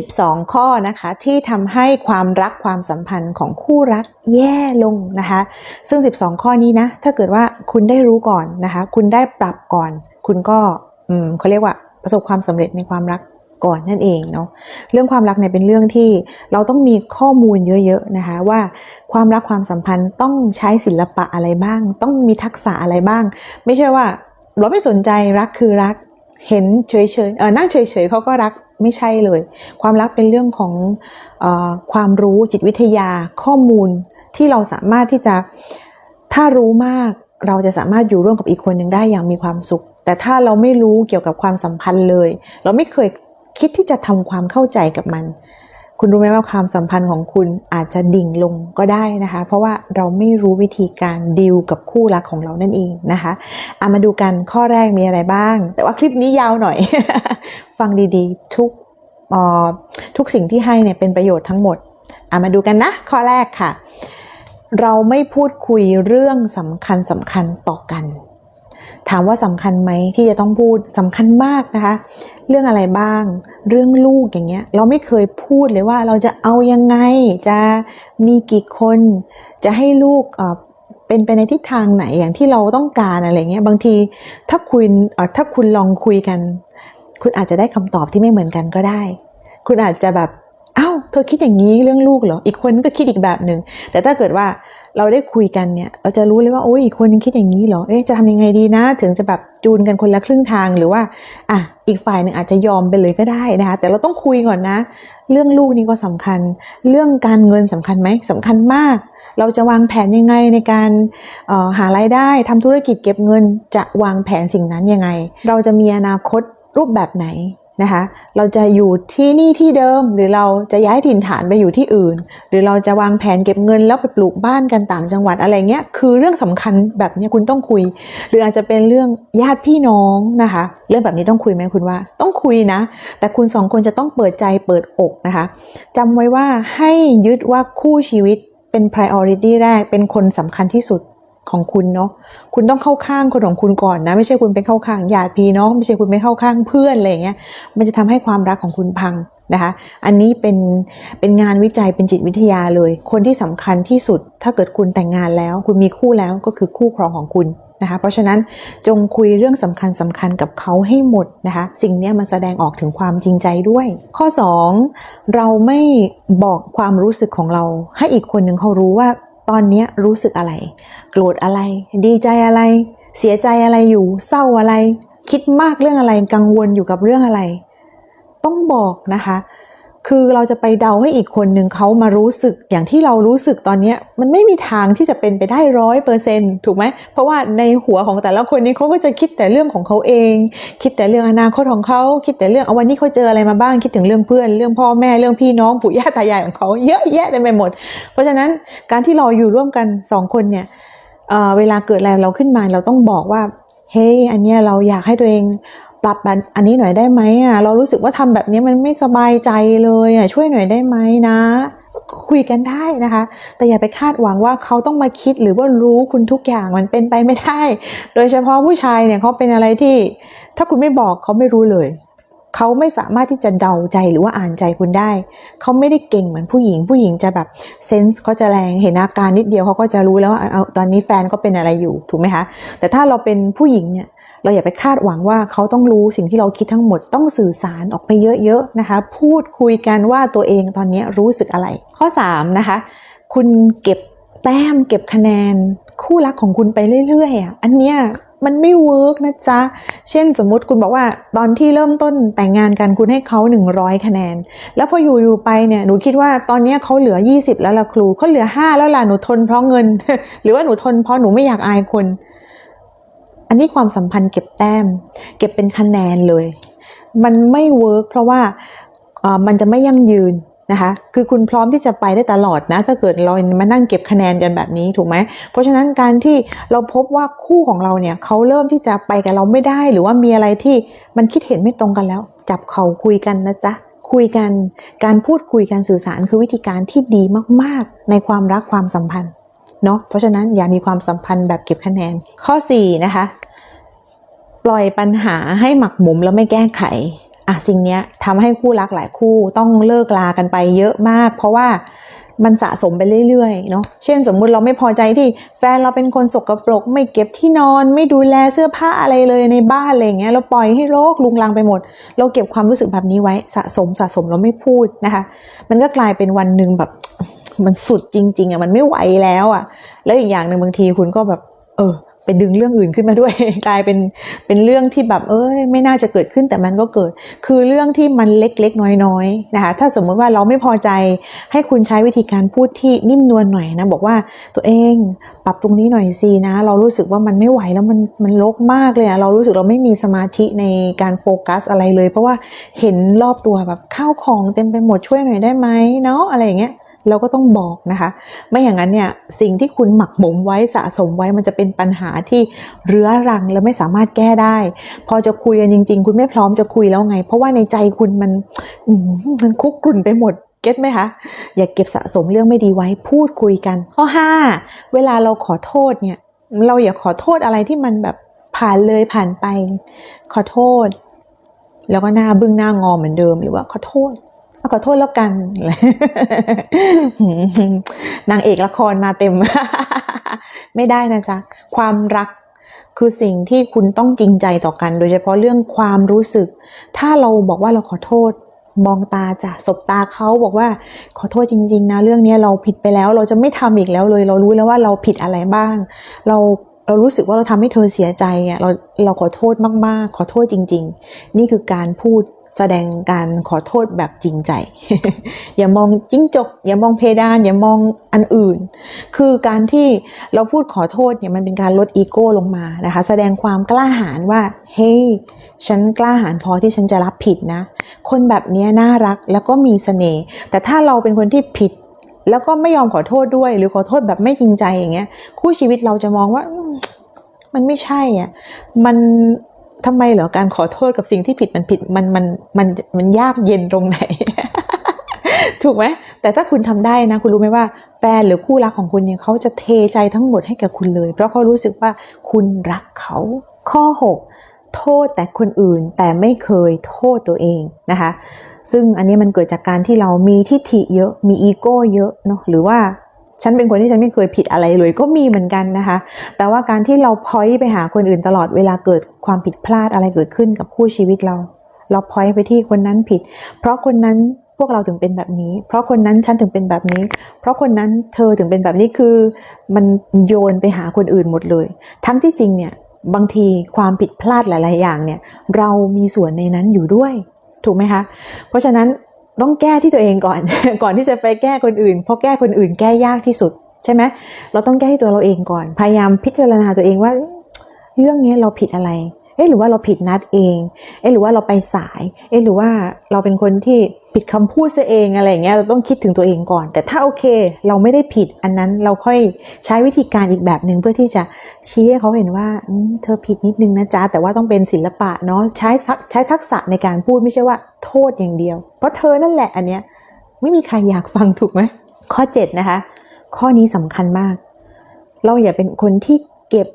12 ข้อนะคะที่ทำให้ความรักความสัมพันธ์ของคู่รักแย่ลงนะคะ ซึ่ง 12 ข้อนี้นะถ้าเกิดว่าคุณได้รู้ก่อนนะคะ คุณได้ปรับก่อน คุณก็อืมเขาเรียกว่าประสบความสำเร็จในความรักก่อนนั่นเองเนาะเรื่องความรักเนี่ยเป็นเรื่องที่เราต้องมีข้อมูลเยอะๆนะคะว่าความรักความสัมพันธ์ต้องใช้ศิลปะอะไรบ้าง ต้องมีทักษะอะไรบ้าง ไม่ใช่ว่าเราไม่สนใจรักคือรัก เห็นเฉยๆเออนั่งเฉยๆเขาก็รักไม่ใช่เลย ความรักเป็นเรื่องของอความรู้จิตวิทยาข้อมูลที่เราสามารถที่จะถ้ารู้มากเราจะสามารถอยู่ร่วมกับอีกคนหนึ่งได้อย่างมีความสุข แต่ถ้าเราไม่รู้เกี่ยวกับความสัมพันธ์เลย เราไม่เคยคิดที่จะทำความเข้าใจกับมัน คุณรู้ไหมว่าความสัมพันธ์ของคุณอาจจะดิ่งลงก็ได้นะคะ เพราะว่าเราไม่รู้วิธีการดีลกับคู่รักของเรานั่นเองนะคะเอามาดูกันข้อแรกมีอะไรบ้าง แต่ว่าคลิปนี้ยาวหน่อย ฟังดีๆ ทุกอ่อทุกสิ่งที่ให้เนี่ยเป็นประโยชน์ทั้งหมดเอามาดูกันนะ ข้อแรกค่ะ เราไม่พูดคุยเรื่องสำคัญสำคัญต่อกัน ถามว่าสำคัญไหมที่จะต้องพูดสำคัญมากนะคะ เรื่องอะไรบ้าง เรื่องลูกอย่างเงี้ย เราไม่เคยพูดเลยว่าเราจะเอายังไง จะมีกี่คน จะให้ลูกเอ่อเป็นไปในทิศทางไหนอย่างที่เราต้องการอะไรเงี้ย บางทีถ้าคุณอ่อถ้าคุณลองคุยกัน คุณอาจจะได้คำตอบที่ไม่เหมือนกันก็ได้ คุณอาจจะแบบอ้าวเธอคิดอย่างนี้เรื่องลูกเหรอ อีกคนก็คิดอีกแบบหนึ่งแต่ถ้าเกิดว่า เราได้คุยกันเนี่ย เราจะรู้เลยว่าโอ้ยอีกคนนึงคิดอย่างนี้เหรอเอ๊ะจะทำยังไงดีนะ ถึงจะแบบจูนกันคนละครึ่งทางหรือว่าอะอีกฝ่ายหนึ่งอาจจะยอมไปเลยก็ได้นะคะ แต่เราต้องคุยก่อนนะ เรื่องลูกนี่ก็สำคัญ เรื่องการเงินสำคัญไหมสำคัญมาก เราจะวางแผนยังไงในการออหารายได้ทำธุรกิจเก็บเงิน จะวางแผนสิ่งนั้นยังไง เราจะมีอนาคตรูปแบบไหน นะคะ เราจะอยู่ที่นี่ที่เดิม หรือเราจะย้ายถิ่นฐานไปอยู่ที่อื่น หรือเราจะวางแผนเก็บเงินแล้วไปปลูกบ้านกันต่างจังหวัดอะไรเงี้ย คือเรื่องสำคัญแบบนี้คุณต้องคุย หรืออาจจะเป็นเรื่องญาติพี่น้องนะคะ เรื่องแบบนี้ต้องคุยไหมคุณว่า ต้องคุยนะ แต่คุณสองคนจะต้องเปิดใจเปิดอกนะคะจำไว้ว่าให้ยึดว่าคู่ชีวิตเป็น priority แรก เป็นคนสำคัญที่สุด ของคุณเนาะคุณต้องเข้าข้างคนของคุณก่อนนะ ไม่ใช่คุณไปเข้าข้างญาติพี่น้องไม่ใช่คุณไปเข้าข้างเพื่อนอะไรเงี้ยมันจะทำให้ความรักของคุณพังนะคะ อันนี้เป็นเป็นงานวิจัยเป็นจิตวิทยาเลย คนที่สำคัญที่สุด ถ้าเกิดคุณแต่งงานแล้ว คุณมีคู่แล้วก็คือคู่ครองของคุณนะคะ เพราะฉะนั้นจงคุยเรื่องสำคัญสำคัญกับเขาให้หมดนะคะ สิ่งนี้มันแสดงออกถึงความจริงใจด้วย ข้อ 2 เราไม่บอกความรู้สึกของเรา ให้อีกคนหนึ่งเขารู้ว่า ตอนนี้รู้สึกอะไร โกรธอะไร ดีใจอะไร เสียใจอะไรอยู่ เศร้าอะไร คิดมากเรื่องอะไร กังวลอยู่กับเรื่องอะไร ต้องบอกนะคะ คือเราจะไปเดาให้อีกคนหนึ่งเขามารู้สึกอย่างที่เรารู้สึกตอนเนี้ยมันไม่มีทางที่จะเป็นไปได้ร้อยเปอร์เซ็นถูกไหมเพราะว่าในหัวของแต่ละคนนี้เขาก็จะคิดแต่เรื่องของเขาเอง คิดแต่เรื่องอนาคตของเขาคิดแต่เรื่องอวันนี้เขาเจออะไรมาบ้างคิดถึงเรื่องเพื่อน เรื่องพ่อแม่เรื่องพี่น้องปู่ย่าตายายของเขาเยอะแยะเต็มไปหมด เพราะฉะนั้นการที่เราอยู่ร่วมกันสองคนเนี่ยเเวลาเกิดอะไรเราขึ้นมาเราต้องบอกว่าเฮ้ยอันเนี้ยเราอยากให้ตัวเอง ปรับแบบอันนี้หน่อยได้ไหมอะ เรารู้สึกว่าทำแบบนี้มันไม่สบายใจเลยอะช่วยหน่อยได้ไหมนะ คุยกันได้นะคะ แต่อย่าไปคาดหวังว่าเขาต้องมาคิดหรือว่ารู้คุณทุกอย่างมันเป็นไปไม่ได้ โดยเฉพาะผู้ชายเนี่ยเขาเป็นอะไรที่ ถ้าคุณไม่บอกเขาไม่รู้เลยเขาไม่สามารถที่จะเดาใจหรือว่าอ่านใจคุณได้ เขาไม่ได้เก่งเหมือนผู้หญิง ผู้หญิงจะแบบเซนส์เขาจะแรง เห็นอาการนิดเดียวเขาก็จะรู้แล้วว่าเอาตอนนี้แฟนเขาเป็นอะไรอยู่ ถูกไหมคะ แต่ถ้าเราเป็นผู้หญิงเนี่ย เราอย่าไปคาดหวังว่าเขาต้องรู้สิ่งที่เราคิดทั้งหมดต้องสื่อสารออกไปเยอะๆนะคะ พูดคุยกันว่าตัวเองตอนนี้รู้สึกอะไร ข้อ 3 นะคะ คุณเก็บแต้มเก็บคะแนนคู่รักของคุณไปเรื่อยๆอะอันเนี้ยมันไม่เวิร์กนะจ๊ะ เช่นสมมุติคุณบอกว่าตอนที่เริ่มต้นแต่งงานกันคุณให้เขา 100 คะแนน แล้วพออยู่อยู่ไปเนี่ยหนูคิดว่าตอนนี้เขาเหลือ 20 แล้วล่ะครูเขาเหลือ 5 แล้วล่ะหนูทนเพราะเงิน หรือว่าหนูทนเพราะหนูไม่อยากอายคน อันนี้ความสัมพันธ์เก็บแต้ม เก็บเป็นคะแนนเลย มันไม่เวิร์กเพราะว่ามันจะไม่ยั่งยืนนะคะ คือคุณพร้อมที่จะไปได้ตลอดนะ ถ้าเกิดเรามานั่งเก็บคะแนนกันแบบนี้ถูกไหม เพราะฉะนั้นการที่เราพบว่าคู่ของเราเนี่ยเขาเริ่มที่จะไปกับเราไม่ได้ หรือว่ามีอะไรที่มันคิดเห็นไม่ตรงกันแล้ว จับเขาคุยกันนะจ๊ะ คุยกัน การพูดคุยการสื่อสารคือวิธีการที่ดีมาก ๆ ในความรักความสัมพันธ์ เนาะเพราะฉะนั้นอย่ามีความสัมพันธ์แบบเก็บคะแนน ข้อ4นะคะ ปล่อยปัญหาให้หมักหมมแล้วไม่แก้ไขอะสิ่งเนี้ยทำให้คู่รักหลายคู่ต้องเลิกลากันไปเยอะมาก เพราะว่ามันสะสมไปเรื่อยๆเนาะเช่นสมมุติเราไม่พอใจที่แฟนเราเป็นคนสกปรก ไม่เก็บที่นอน ไม่ดูแลเสื้อผ้าอะไรเลยในบ้านอะไรอย่างเงี้ยเราปล่อยให้โรคลุงลังไปหมด เราเก็บความรู้สึกแบบนี้ไว้สะสมสะสมเราไม่พูดนะคะ มันก็กลายเป็นวันหนึ่งแบบ มันสุดจริง ๆอะมันไม่ไหวแล้วอะ แล้วอีกอย่างหนึ่งบางทีคุณก็แบบ เออไปดึงเรื่องอื่นขึ้นมาด้วยกลายเป็นเป็นเรื่องที่แบบ เอ้ยไม่น่าจะเกิดขึ้นแต่มันก็เกิด คือเรื่องที่มันเล็กๆ น้อยๆนะคะถ้าสมมติว่าเราไม่พอใจให้คุณใช้วิธีการพูดที่นิ่มนวลหน่อยนะบอกว่าตัวเองปรับตรงนี้หน่อยสินะ เรารู้สึกว่ามันไม่ไหวแล้วมันมันลกมากเลยอะเรารู้สึกเราไม่มีสมาธิในการโฟกัสอะไรเลย เพราะว่าเห็นรอบตัวแบบข้าวของเต็มไปหมดช่วยหน่อยได้ไหมเนาะอะไรอย่างเงี้ย เราก็ต้องบอกนะคะ ไม่อย่างนั้นเนี่ยสิ่งที่คุณหมักหมมไว้สะสมไว้มันจะเป็นปัญหาที่เรื้อรังและไม่สามารถแก้ได้ พอจะคุยกันจริง ๆ คุณไม่พร้อมจะคุยแล้วไง เพราะว่าในใจคุณมันมมันคุกกรุ่นไปหมดเก็ตไหมคะอย่าเก็บสะสมเรื่องไม่ดีไว้พูดคุยกัน ข้อ 5 เวลาเราขอโทษเนี่ยเราอย่าขอโทษอะไรที่มันแบบผ่านเลยผ่านไป ขอโทษ แล้วก็หน้าบึ้งหน้างอเหมือนเดิมหรือว่าขอโทษ ขอโทษแล้วกัน นางเอกละครมาเต็ม ไม่ได้นะจ๊ะ ความรักคือสิ่งที่คุณต้องจริงใจต่อกัน โดยเฉพาะเรื่องความรู้สึก ถ้าเราบอกว่าเราขอโทษ มองตาจ้ะสบตาเขาบอกว่า ขอโทษจริง ๆ นะ เรื่องนี้เราผิดไปแล้ว เราจะไม่ทำอีกแล้วเลย เรารู้แล้วว่าเราผิดอะไรบ้าง เราเรารู้สึกว่าเราทำให้เธอเสียใจอะเราเราขอโทษมากๆ ขอโทษจริง ๆ นี่คือการพูด แสดงการขอโทษแบบจริงใจ อย่ามองจิ้งจก อย่ามองเพดาน อย่ามองอันอื่น คือการที่เราพูดขอโทษเนี่ยมันเป็นการลดอีโก้ลงมานะคะ แสดงความกล้าหาญว่า เฮ้ยฉันกล้าหาญพอที่ฉันจะรับผิดนะ คนแบบนี้น่ารักแล้วก็มีเสน่ห์ แต่ถ้าเราเป็นคนที่ผิด แล้วก็ไม่ยอมขอโทษด้วย หรือขอโทษแบบไม่จริงใจอย่างเงี้ย คู่ชีวิตเราจะมองว่ามันไม่ใช่อะ มัน ทำไมเหรอการขอโทษกับสิ่งที่ผิดมันผิดมันมันมันมันยากเย็นตรงไหน ถูกไหมแต่ถ้าคุณทำได้นะ คุณรู้ไหมว่าแฟนหรือคู่รักของคุณเนี่ยเขาจะเทใจทั้งหมดให้กับคุณเลย เพราะเขารู้สึกว่าคุณรักเขาข้อ 6 โทษแต่คนอื่นแต่ไม่เคยโทษตัวเองนะคะซึ่งอันนี้มันเกิดจากการที่เรามีทิฐิเยอะ มีอีโก้เยอะเนาะหรือว่า ฉันเป็นคนที่ฉันไม่เคยผิดอะไรเลยก็มีเหมือนกันนะคะ แต่ว่าการที่เราพอยไปหาคนอื่นตลอดเวลาเกิดความผิดพลาดอะไรเกิดขึ้นกับคู่ชีวิตเรา เราพอยไปที่คนนั้นผิด เพราะคนนั้นพวกเราถึงเป็นแบบนี้ เพราะคนนั้นฉันถึงเป็นแบบนี้ เพราะคนนั้นเธอถึงเป็นแบบนี้คือ มันโยนไปหาคนอื่นหมดเลย ทั้งที่จริงเนี่ยบางทีความผิดพลาดหลาย ๆ อย่างเนี่ย เรามีส่วนในนั้นอยู่ด้วย ถูกไหมคะ เพราะฉะนั้น ต้องแก้ที่ตัวเองก่อน ก่อนที่จะไปแก้คนอื่น เพราะแก้คนอื่นแก้ยากที่สุดใช่ไหมเราต้องแก้ที่ตัวเราเองก่อน พยายามพิจารณาตัวเองว่า เรื่องนี้เราผิดอะไร เอ๊ะหรือว่าเราผิดนัดเอง เอ๊ะหรือว่าเราไปสาย เอ๊ะหรือว่าเราเป็นคนที่ผิดคำพูดซะเองอะไรเงี้ย เราต้องคิดถึงตัวเองก่อน แต่ถ้าโอเค เราไม่ได้ผิดอันนั้นเราค่อยใช้วิธีการอีกแบบหนึ่งเพื่อที่จะชี้ให้เขาเห็นว่าเธอผิดนิดนึงนะจ๊ะแต่ว่าต้องเป็นศิลปะเนาะใช้ทักใช้ทักษะในการพูดไม่ใช่ว่า โทษอย่างเดียว เพราะเธอนั่นแหละอันเนี้ยไม่มีใครอยากฟังถูกไหมข้อ 7 นะคะ ข้อนี้สำคัญมาก เราอย่าเป็นคนที่เก็บ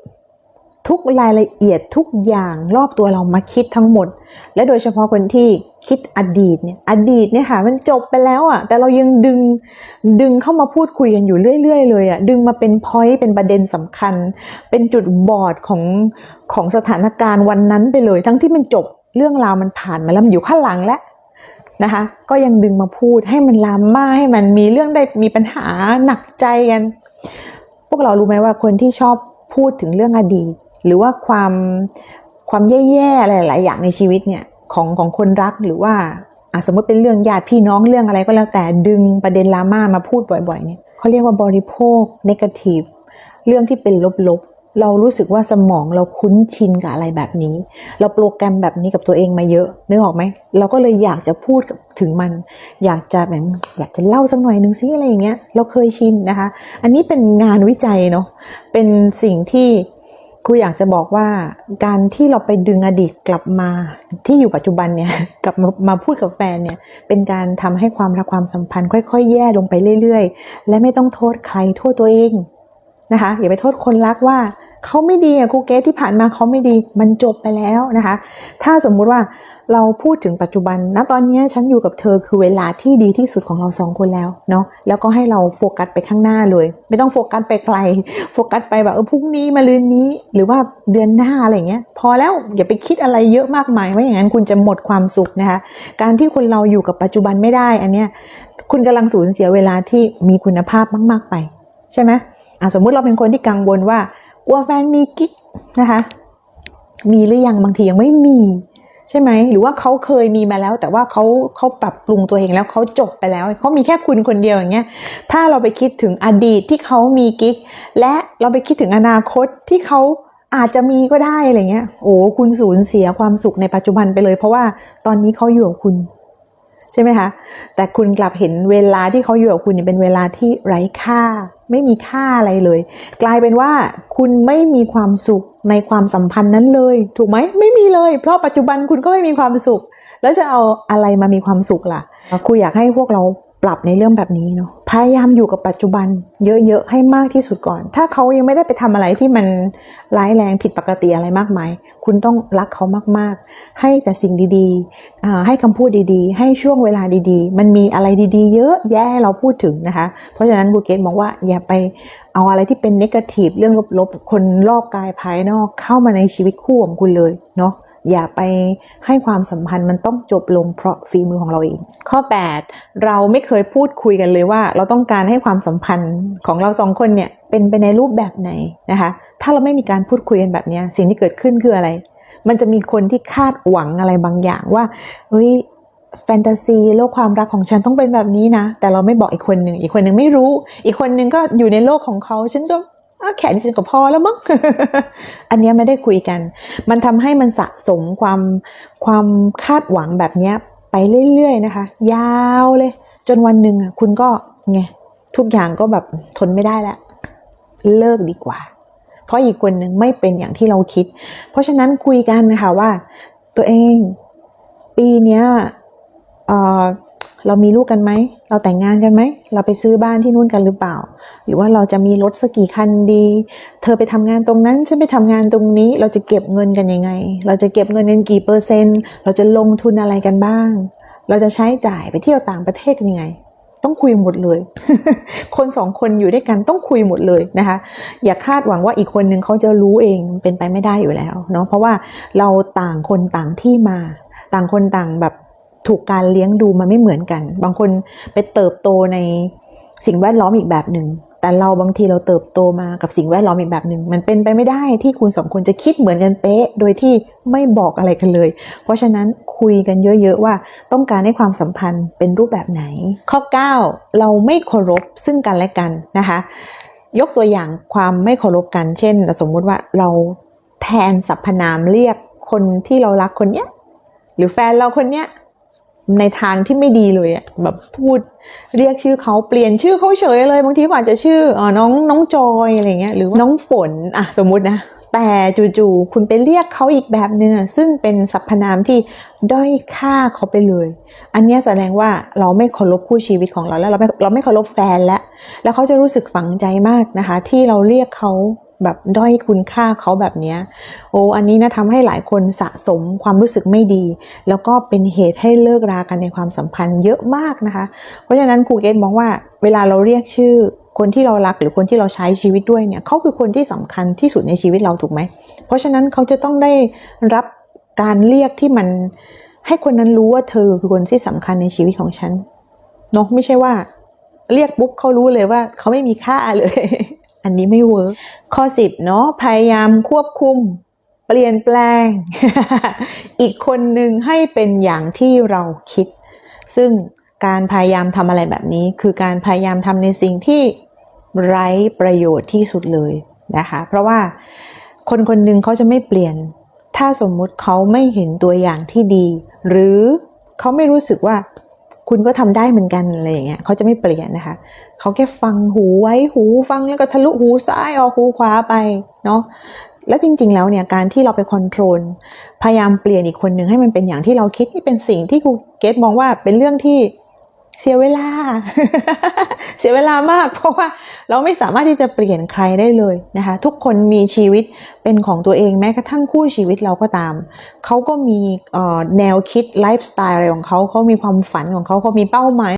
ทุกรายละเอียดทุกอย่างรอบตัวเรามาคิดทั้งหมด และโดยเฉพาะคนที่คิดอดีตเนี่ยอดีตเนี่ยค่ะมันจบไปแล้วอะ่ะ แต่เรายังดึงดึงเข้ามาพูดคุยกันอยู่เรื่อย ๆ เลยอะ่ะดึงมาเป็นพอยต์เป็นประเด็นสำคัญ เป็นจุดบอดของของสถานการณ์วันนั้นไปเลย ทั้งที่มันจบ เรื่องราวมันผ่านมาแล้วมันอยู่ข้างหลังแล้วนะคะ ก็ยังดึงมาพูดให้มันลามมาให้มันมีเรื่องได้มีปัญหาหนักใจกัน พวกเรารู้ไหมว่าคนที่ชอบพูดถึงเรื่องอดีต หรือว่าความความแย่ๆอะไรหลายอย่างในชีวิตเนี่ยของของคนรักหรือว่าอะสมมติเป็นเรื่องญาติพี่น้องเรื่องอะไรก็แล้วแต่ดึงประเด็นลาม่ามาพูดบ่อยๆเนี่ยเขาเรียกว่าบริโภค negative เรื่องที่เป็นลบๆ เรารู้สึกว่าสมองเราคุ้นชินกับอะไรแบบนี้ เราโปรแกรมแบบนี้กับตัวเองมาเยอะนึกออกไหม เราก็เลยอยากจะพูดถึงมัน อยากจะแบบอยากจะเล่าสักหน่อยหนึ่งซิอะไรอย่างเงี้ย เราเคยชินนะคะ อันนี้เป็นงานวิจัยเนาะ เป็นสิ่งที่ครูอยากจะบอกว่าการที่เราไปดึงอดีตกลับมาที่อยู่ปัจจุบันเนี่ยกลับมามาพูดกับแฟนเนี่ยเป็นการทำให้ความรักความสัมพันธ์ ค่อยๆ แย่ลงไปเรื่อย ๆ และไม่ต้องโทษใครโทษตัวเองนะคะอย่าไปโทษคนรักว่า เขาไม่ดีอะครูเกสที่ผ่านมาเขาไม่ดีมันจบไปแล้วนะคะ ถ้าสมมุติว่าเราพูดถึงปัจจุบันณตอนนี้ฉันอยู่กับเธอคือเวลาที่ดีที่สุดของเราสองคนแล้วเนาะแล้วก็ให้เราโฟกัสไปข้างหน้าเลย ไม่ต้องโฟกัสไปไกล โฟกัสไปแบบเออพรุ่งนี้มาลืนนี้ หรือว่าเดือนหน้าอะไรเงี้ย พอแล้วอย่าไปคิดอะไรเยอะมากมายไม่อย่างนั้นคุณจะหมดความสุขนะคะ การที่คนเราอยู่กับปัจจุบันไม่ได้ อันเนี้ยคุณกำลังสูญเสียเวลาที่มีคุณภาพมาก ๆไป ใช่ไหมอะสมมุติเราเป็นคนที่กังวลว่า กลัวแฟนมีกิ๊กนะคะ มีหรือยังบางทียังไม่มี ใช่ไหม หรือว่าเขาเคยมีมาแล้ว แต่ว่าเขาเขาปรับปรุงตัวเองแล้วเขาจบไปแล้วเขามีแค่คุณคนเดียวอย่างเงี้ย ถ้าเราไปคิดถึงอดีตที่เขามีกิ๊ก และเราไปคิดถึงอนาคตที่เขาอาจจะมีก็ได้อะไรเงี้ย โอ้คุณสูญเสียความสุขในปัจจุบันไปเลย เพราะว่าตอนนี้เขาอยู่กับคุณใช่ไหมคะ แต่คุณกลับเห็นเวลาที่เขาอยู่กับคุณเนี่ยเป็นเวลาที่ไร้ค่า ไม่มีค่าอะไรเลย กลายเป็นว่าคุณไม่มีความสุขในความสัมพันธ์นั้นเลย ถูกไหมไม่มีเลย เพราะปัจจุบันคุณก็ไม่มีความสุข แล้วจะเอาอะไรมามีความสุขล่ะครูอยากให้พวกเราปรับในเรื่องแบบนี้เนาะ พยายามอยู่กับปัจจุบัน เยอะๆให้มากที่สุดก่อน ถ้าเขายังไม่ได้ไปทำอะไรที่มันร้ายแรงผิดปกติอะไรมากมาย คุณต้องรักเขามากๆ ให้แต่สิ่งดีๆ ให้คำพูดดีๆ ให้ช่วงเวลาดีๆ มันมีอะไรดีๆ เยอะแยะให้เราพูดถึงนะคะ เพราะฉะนั้นบูเกตมองว่าอย่าไปเอาอะไรที่เป็นนกาทีฟเรื่องลบๆ คนรอบกายภายนอกเข้ามาในชีวิตคู่ของคุณเลยเนาะ อย่าไปให้ความสัมพันธ์มันต้องจบลงเพราะฝีมือของเราเอง ข้อ 8 เราไม่เคยพูดคุยกันเลยว่า เราต้องการให้ความสัมพันธ์ของเราสองคนเนี่ยเป็นไปในรูปแบบไหนนะคะ ถ้าเราไม่มีการพูดคุยกันแบบนี้สิ่งที่เกิดขึ้นคืออะไร มันจะมีคนที่คาดหวังอะไรบางอย่างว่าเฮ้ยแฟนตาซีโลกความรักของฉันต้องเป็นแบบนี้นะ แต่เราไม่บอกอีกคนหนึ่งอีกคนหนึ่งไม่รู้ อีกคนหนึ่งก็อยู่ในโลกของเขาฉันก็อะ แขนฉันก็พอแล้วมั้ง อันนี้ไม่ได้คุยกัน มันทำให้มันสะสมความความคาดหวังแบบนี้ไปเรื่อยๆนะคะ ยาวเลย จนวันหนึ่งคุณก็ไงทุกอย่างก็แบบทนไม่ได้แล้ว เลิกดีกว่า เพราะอีกคนหนึ่งไม่เป็นอย่างที่เราคิด เพราะฉะนั้นคุยกันนะคะว่า ตัวเองปีเนี้ยเอ่อ เรามีลูกกันไหม เราแต่งงานกันไหม เราไปซื้อบ้านที่นู่นกันหรือเปล่า หรือว่าเราจะมีรถสักกี่คันดี เธอไปทำงานตรงนั้น ฉันไปทำงานตรงนี้ เราจะเก็บเงินกันยังไง เราจะเก็บเงินกันกี่เปอร์เซ็นต์ เราจะลงทุนอะไรกันบ้าง เราจะใช้จ่ายไปเที่ยวต่างประเทศยังไง ต้องคุยหมดเลย คนสองคนอยู่ด้วยกันต้องคุยหมดเลยนะคะ อย่าคาดหวังว่าอีกคนนึงเขาจะรู้เอง เป็นไปไม่ได้อยู่แล้วเนาะ เพราะว่าเราต่างคนต่างที่มา ต่างคนต่างแบบ ถูกการเลี้ยงดูมาไม่เหมือนกัน บางคนไปเติบโตในสิ่งแวดล้อมอีกแบบหนึ่ง แต่เราบางทีเราเติบโตมากับสิ่งแวดล้อมอีกแบบหนึ่ง มันเป็นไปไม่ได้ที่คุณสองคนจะคิดเหมือนกันเป๊ะ โดยที่ไม่บอกอะไรกันเลย เพราะฉะนั้นคุยกันเยอะๆว่าต้องการให้ความสัมพันธ์เป็นรูปแบบไหน ข้อ 9 เราไม่เคารพซึ่งกันและกันนะคะ ยกตัวอย่างความไม่เคารพกัน เช่น สมมุติว่าเราแทนสรรพนามเรียกคนที่เรารักคนเนี้ย หรือแฟนเราคนเนี้ย ในทางที่ไม่ดีเลยอะแบบพูดเรียกชื่อเขาเปลี่ยนชื่อเขาเฉยเลยบางทีก็อาจจะชื่ออ๋อน้องน้องจอยอะไรเงี้ยหรือน้องฝนอะสมมุตินะ แต่จู่ๆคุณไปเรียกเขาอีกแบบหนึ่งซึ่งเป็นสรรพนามที่ด้อยค่าเขาไปเลย อันนี้แสดงว่าเราไม่เคารพคู่ชีวิตของเราแล้วเราไม่เราไม่เคารพแฟนแล้วแล้วเขาจะรู้สึกฝังใจมากนะคะ ที่เราเรียกเขา แบบด้อยคุณค่าเขาแบบนี้โอ้อันนี้นะทำให้หลายคนสะสมความรู้สึกไม่ดี แล้วก็เป็นเหตุให้เลิกรากันในความสัมพันธ์เยอะมากนะคะ เพราะฉะนั้นครูเกตมองว่าเวลาเราเรียกชื่อคนที่เรารักหรือคนที่เราใช้ชีวิตด้วยเนี่ยเขาคือคนที่สำคัญที่สุดในชีวิตเราถูกไหม เพราะฉะนั้นเขาจะต้องได้รับการเรียกที่มันให้คนนั้นรู้ว่าเธอคือคนที่สำคัญในชีวิตของฉันเนาะไม่ใช่ว่า เรียกปุ๊บเขารู้เลยว่าเขาไม่มีค่าเลย อันนี้ไม่เวิร์กข้อสิบเนาะพยายามควบคุม เปลี่ยนแปลง อีกคนหนึ่งให้เป็นอย่างที่เราคิด ซึ่งการพยายามทำอะไรแบบนี้ คือการพยายามทำในสิ่งที่ไร้ประโยชน์ที่สุดเลยนะคะ เพราะว่าคนคนหนึ่งเขาจะไม่เปลี่ยน ถ้าสมมุติเขาไม่เห็นตัวอย่างที่ดี หรือเขาไม่รู้สึกว่า คุณก็ทำได้เหมือนกันอะไรอย่างเงี้ยเขาจะไม่เปลี่ยนนะคะเขาแค่ฟังหูไว้หูฟังแล้วก็ทะลุหูซ้ายออกหูขวาไปเนาะแล้วจริง ๆ แล้วเนี่ยการที่เราไปคอนโทรลพยายามเปลี่ยนอีกคนหนึ่งให้มันเป็นอย่างที่เราคิดนี่เป็นสิ่งที่ครูเกตมองว่าเป็นเรื่องที่ เสียเวลา เสียเวลามาก เพราะว่าเราไม่สามารถที่จะเปลี่ยนใครได้เลยนะคะ ทุกคนมีชีวิตเป็นของตัวเองแม้กระทั่งคู่ชีวิตเราก็ตาม เขาก็มีแนวคิดไลฟ์สไตล์อะไรของเขาเขามีความฝันของเขาเขามีเป้าหมาย